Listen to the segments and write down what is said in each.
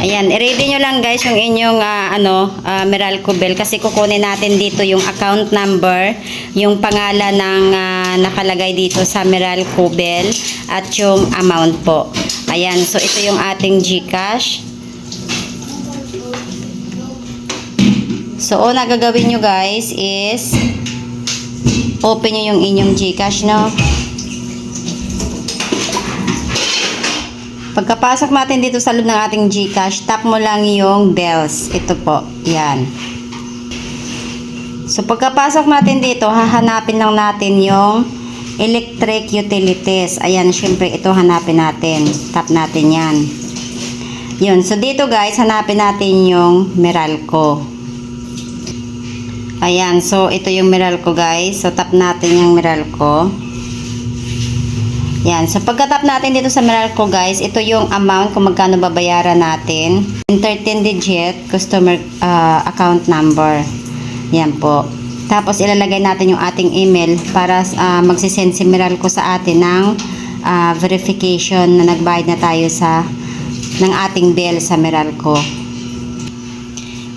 Ayan, i-ready nyo lang guys yung inyong ah, ano, ah, Meralco Bell kasi kukunin natin dito yung account number, yung pangalan ng ah, nakalagay dito sa Meralco Bell at yung amount po. Ayan, so ito yung ating GCash. So, una gagawin nyo guys is open nyo yung inyong GCash, no? Pagkapasok natin dito sa loob ng ating GCash, tap mo lang yung bells. Ito po, yan. So, pagkapasok natin dito, hahanapin lang natin yung electric utilities. Ayan, syempre, ito hanapin natin. Tap natin yan. Yun, so dito guys, hanapin natin yung Meralco. Ayan, so ito yung Meralco guys. So, tap natin yung Meralco. Yan. So, pagka-tap natin dito sa Meralco, guys, ito yung amount kung magkano babayaran natin. In 13 digit customer ah, account number. Yan po. Tapos, ilalagay natin yung ating email para ah, magsisend si Meralco sa atin ng ah, verification na nagbayad na tayo sa ng ating bill sa Meralco.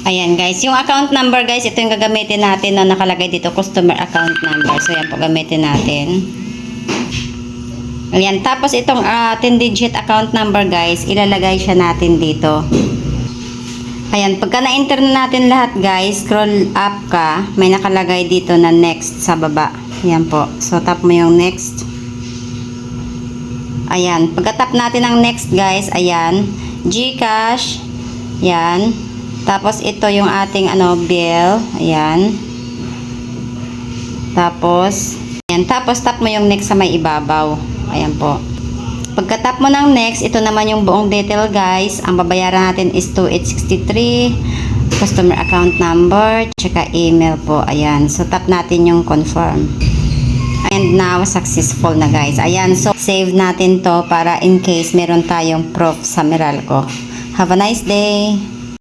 Ayan guys, yung account number guys, ito yung gagamitin natin na nakalagay dito, customer account number. So, yan po gamitin natin. Ayan, tapos itong ah, 10-digit account number guys, ilalagay siya natin dito. Ayan, pagka na-enter na natin lahat guys, scroll up ka, may nakalagay dito na next sa baba. Ayan po. So, tap mo yung next. Ayan, pagka-tap natin ng next guys, ayan, Gcash, ayan, tapos ito yung ating ano, bill, ayan, tapos, ayan, tapos tap mo yung next sa may ibabaw. Ayan po. Pagka-tap mo ng next, ito naman yung buong detail guys. Ang babayaran natin is 2863, customer account number, tsaka email po. Ayan. So, tap natin yung confirm. And now, successful na guys. Ayan. So, save natin to para in case meron tayong proof sa Meralco. Have a nice day!